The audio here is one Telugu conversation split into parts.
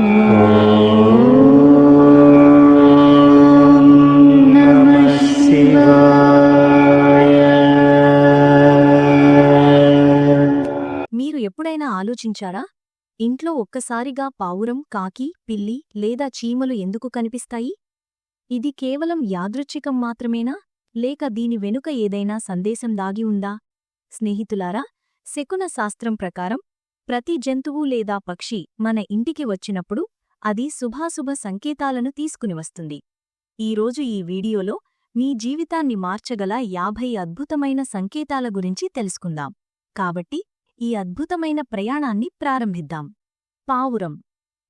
మీరు ఎప్పుడైనా ఆలోచించారా? ఇంట్లో ఒక్కసారిగా పావురం కాకి పిల్లి లేదా చీమలు ఎందుకు కనిపిస్తాయి? ఇది కేవలం యాదృచ్ఛికం మాత్రమేనా? లేక దీని వెనుక ఏదైనా సందేశం దాగి ఉందా? స్నేహితులారా శకున శాస్త్రం ప్రకారం ప్రతి జంతువు లేదా పక్షి మన ఇంటికి వచ్చినప్పుడు అది శుభాశుభ సంకేతాలను తీసుకుని వస్తుంది. ఈరోజు ఈ వీడియోలో మీ జీవితాన్ని మార్చగల యాభై అద్భుతమైన సంకేతాల గురించి తెలుసుకుందాం. కాబట్టి ఈ అద్భుతమైన ప్రయాణాన్ని ప్రారంభిద్దాం. పావురం.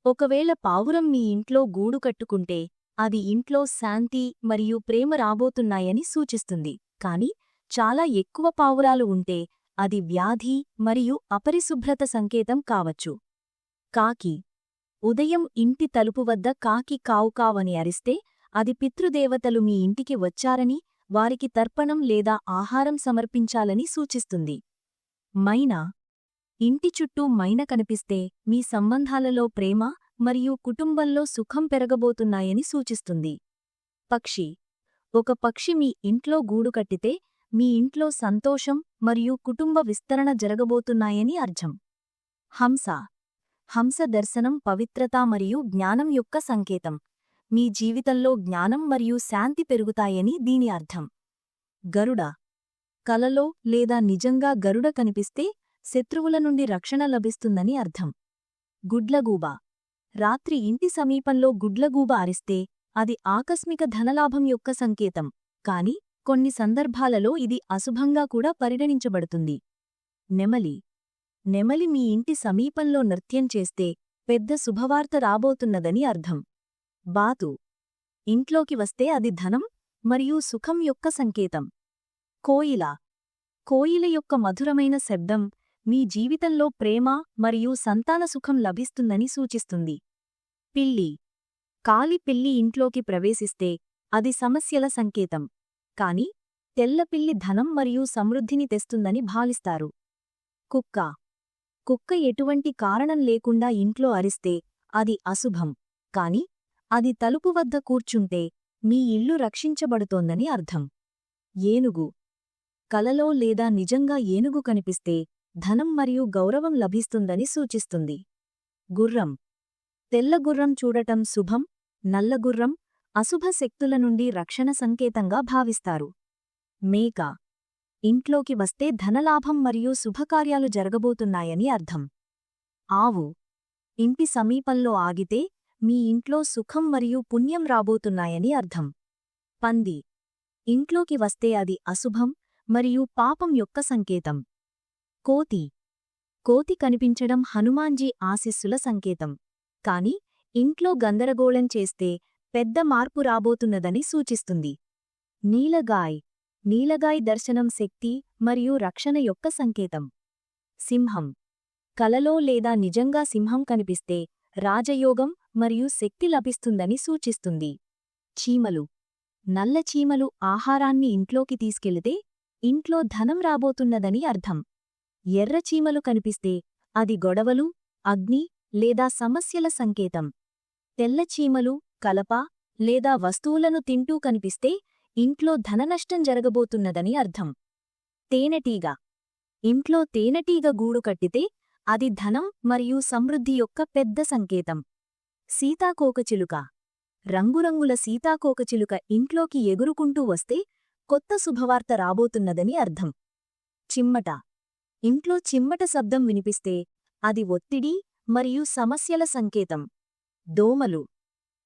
ఒకవేళ పావురం మీ ఇంట్లో గూడు కట్టుకుంటే అది ఇంట్లో శాంతి మరియు ప్రేమ రాబోతున్నాయని సూచిస్తుంది. కాని చాలా ఎక్కువ పావురాలు ఉంటే అది వ్యాధి మరియు అపరిశుభ్రత సంకేతం కావచ్చు. కాకి. ఉదయం ఇంటి తలుపు వద్ద కాకి కావుకావని అరిస్తే అది పితృదేవతలు మీ ఇంటికి వచ్చారని వారికి తర్పణం లేదా ఆహారం సమర్పించాలని సూచిస్తుంది. మైనా. ఇంటి చుట్టూ మైన కనిపిస్తే మీ సంబంధాలలో ప్రేమ మరియు కుటుంబంలో సుఖం పెరగబోతున్నాయని సూచిస్తుంది. పక్షి. ఒక పక్షి మీ ఇంట్లో గూడు కట్టితే మీ ఇంట్లో సంతోషం మరియు కుటుంబ విస్తరణ జరగబోతున్నాయని అర్థం. హంస. హంస దర్శనం పవిత్రత మరియు జ్ఞానం యొక్క సంకేతం. మీ జీవితంలో జ్ఞానం మరియు శాంతి పెరుగుతాయని దీని అర్థం. గరుడ. కలలో లేదా నిజంగా గరుడ కనిపిస్తే శత్రువుల నుండి రక్షణ లభిస్తుందని అర్థం. గుడ్లగూబ. రాత్రి ఇంటి సమీపంలో గుడ్లగూబ అరిస్తే అది ఆకస్మిక ధనలాభం యొక్క సంకేతం. కాని కొన్ని సందర్భాలలో ఇది అశుభంగా కూడా పరిగణించబడుతుంది. నెమలి. నెమలి మీ ఇంటి సమీపంలో నృత్యం చేస్తే పెద్ద శుభవార్త రాబోతున్నదని అర్థం. బాతు. ఇంట్లోకి వస్తే అది ధనం మరియు సుఖం యొక్క సంకేతం. కోయిల. కోయిల యొక్క మధురమైన శబ్దం మీ జీవితంలో ప్రేమ మరియు సంతాన సుఖం లభిస్తుందని సూచిస్తుంది. పిల్లి. కాలి పిల్లి ఇంట్లోకి ప్రవేశిస్తే అది సమస్యల సంకేతం. కాని తెల్లపిల్లి ధనం మరియు సమృద్ధిని తెస్తుందని భావిస్తారు. కుక్క. కుక్క ఎటువంటి కారణం లేకుండా ఇంట్లో అరిస్తే అది అశుభం. కాని అది తలుపు వద్ద కూర్చుంటే మీ ఇల్లు రక్షించబడుతోందని అర్థం. ఏనుగు. కలలో లేదా నిజంగా ఏనుగు కనిపిస్తే ధనం మరియు గౌరవం లభిస్తుందని సూచిస్తుంది. గుర్రం. తెల్లగుర్రం చూడటం శుభం నల్లగుర్రం అశుభ శక్తుల నుండి రక్షణ సంకేతంగా భావిస్తారు. మేక. ఇంట్లోకి వస్తే ధనలాభం మరియు శుభకార్యాలు జరగబోతున్నాయని అర్థం. ఆవు. ఇంటి సమీపంలో ఆగితే మీ ఇంట్లో సుఖం మరియు పుణ్యం రాబోతున్నాయని అర్థం. పంది. ఇంట్లోకి వస్తే అది అశుభం మరియు పాపం యొక్క సంకేతం. కోతి. కోతి కనిపించడం హనుమాన్జీ ఆశిస్సుల సంకేతం. కాని ఇంట్లో గందరగోళం చేస్తే పెద్ద మార్పు రాబోతున్నదని సూచిస్తుంది. నీలగాయ్ నీలగాయ్ దర్శనం శక్తి మరియు రక్షణ యొక్క సంకేతం. సింహం కలలో లేదా నిజంగా సింహం కనిపిస్తే రాజయోగం మరియు శక్తి లభిస్తుందని సూచిస్తుంది. చీమలు నల్ల చీమలు ఆహారాన్ని ఇంట్లోకి తీసుకెళితే ఇంట్లో ధనం రాబోతున్నదని అర్థం. ఎర్ర చీమలు కనిపిస్తే అది గొడవలు అగ్ని లేదా సమస్యల సంకేతం. తెల్ల చీమలు కలప లేదా వస్తువులను తింటూ కనిపిస్తే ఇంట్లో ధననష్టం జరగబోతున్నదని అర్థం. తేనెటీగ. ఇంట్లో తేనెటీగ గూడు కట్టితే అది ధనం మరియు సమృద్ధి యొక్క పెద్ద సంకేతం. సీతాకోకచిలుక. రంగురంగుల సీతాకోకచిలుక ఇంట్లోకి ఎగురుకుంటూ వస్తే కొత్త శుభవార్త రాబోతున్నదని అర్థం. చిమ్మట. ఇంట్లో చిమ్మట శబ్దం వినిపిస్తే అది ఒత్తిడి మరియు సమస్యల సంకేతం. దోమలు.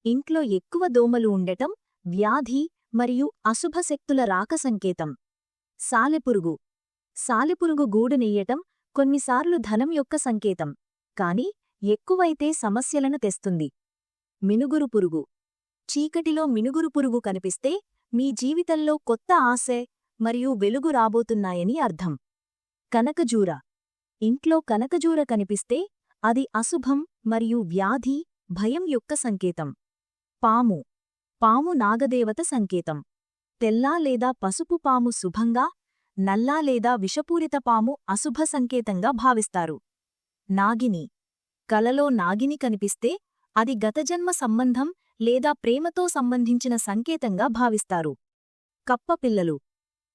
ఇంట్లో ఎక్కువ దోమలు ఉండటం వ్యాధి మరియు అశుభ శక్తుల రాక సంకేతం. సాలెపురుగు. సాలెపురుగు గూడునెయ్యటం కొన్నిసార్లు ధనం యొక్క సంకేతం. కాని ఎక్కువైతే సమస్యలను తెస్తుంది. మినుగురు పురుగు. చీకటిలో మినుగురు పురుగు కనిపిస్తే మీ జీవితంలో కొత్త ఆశ మరియు వెలుగు రాబోతున్నాయని అర్థం. కనకజూర. ఇంట్లో కనకజూర కనిపిస్తే అది అశుభం మరియు వ్యాధి భయం యొక్క సంకేతం. పాము. పాము నాగదేవత సంకేతం. తెల్లా లేదా పసుపు పాము శుభంగా నల్లా లేదా విషపూరిత పాము అశుభ సంకేతంగా భావిస్తారు. నాగిని. కలలో నాగిని కనిపిస్తే అది గతజన్మ సంబంధం లేదా ప్రేమతో సంబంధించిన సంకేతంగా భావిస్తారు. కప్పపిల్లలు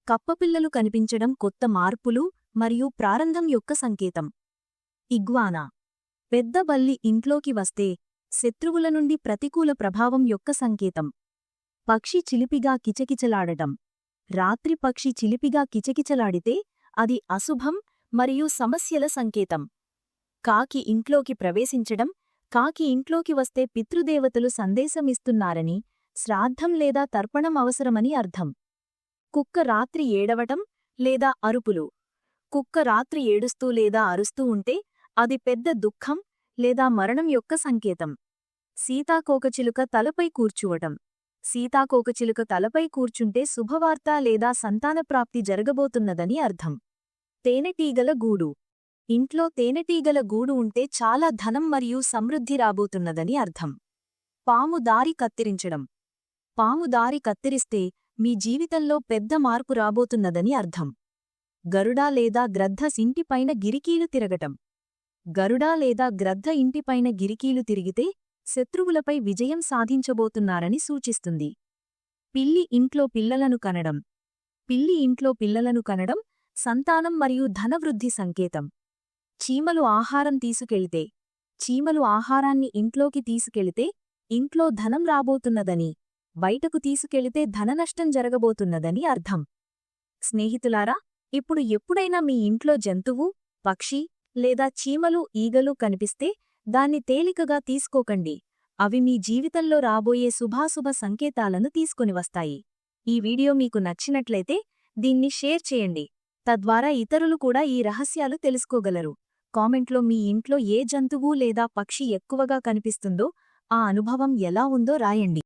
కప్పపిల్లలు కనిపించడం కొత్త మార్పులు మరియు ప్రారంభం యొక్క సంకేతం. ఇగ్వానా. పెద్ద బల్లి ఇంట్లోకి వస్తే శత్రువుల నుండి ప్రతికూల ప్రభావం యొక్క సంకేతం. పక్షి చిలిపిగా కిచకిచలాడటం. రాత్రి పక్షి చిలిపిగా కిచకిచలాడితే అది అశుభం మరియు సమస్యల సంకేతం. కాకి ఇంట్లోకి ప్రవేశించడం కాకి ఇంట్లోకి వస్తే పితృదేవతలు సందేశమిస్తున్నారని శ్రాద్ధం లేదా తర్పణం అవసరమని అర్థం. కుక్క రాత్రి ఏడవటం లేదా అరుపులు. కుక్క రాత్రి ఏడుస్తూ లేదా అరుస్తూ ఉంటే అది పెద్ద దుఃఖం లేదా మరణం యొక్క సంకేతం. సీతాకోకచిలుక తలపై కూర్చువటం. సీతాకోకచిలుక తలపై కూర్చుంటే శుభవార్త లేదా సంతానప్రాప్తి జరగబోతున్నదని అర్థం. తేనెటీగల గూడు. ఇంట్లో తేనెటీగల గూడు ఉంటే చాలా ధనం మరియు సమృద్ధి రాబోతున్నదని అర్థం. పాము దారి కత్తిరించడం. పాము దారి కత్తిరిస్తే మీ జీవితంలో పెద్ద మార్పు రాబోతున్నదని అర్థం. గరుడా లేదా గ్రద్ద సింటిపైన గిరికీలు తిరగటం. గరుడా లేదా గ్రద్ద ఇంటిపైన గిరికీలు తిరిగితే శత్రువులపై విజయం సాధించబోతున్నారని సూచిస్తుంది. పిల్లి ఇంట్లో పిల్లలను కనడం. పిల్లి ఇంట్లో పిల్లలను కనడం సంతానం మరియు ధనవృద్ధి సంకేతం. చీమలు ఆహారం తీసుకెళితే చీమలు ఆహారాన్ని ఇంట్లోకి తీసుకెళితే ఇంట్లో ధనం రాబోతున్నదని బయటకు తీసుకెళితే ధననష్టం జరగబోతున్నదని అర్థం. స్నేహితులారా ఇప్పుడు ఎప్పుడైనా మీ ఇంట్లో జంతువు పక్షి లేదా చీమలు ఈగలు కనిపిస్తే దాన్ని తేలికగా తీసుకోకండి. అవి మీ జీవితంలో రాబోయే శుభాశుభ సంకేతాలను తీసుకొని వస్తాయి. ఈ వీడియో మీకు నచ్చినట్లయితే దీన్ని షేర్ చేయండి. తద్వారా ఇతరులు కూడా ఈ రహస్యాలు తెలుసుకోగలరు. కామెంట్లో మీ ఇంట్లో ఏ జంతువు లేదా పక్షి ఎక్కువగా కనిపిస్తుందో ఆ అనుభవం ఎలా ఉందో రాయండి.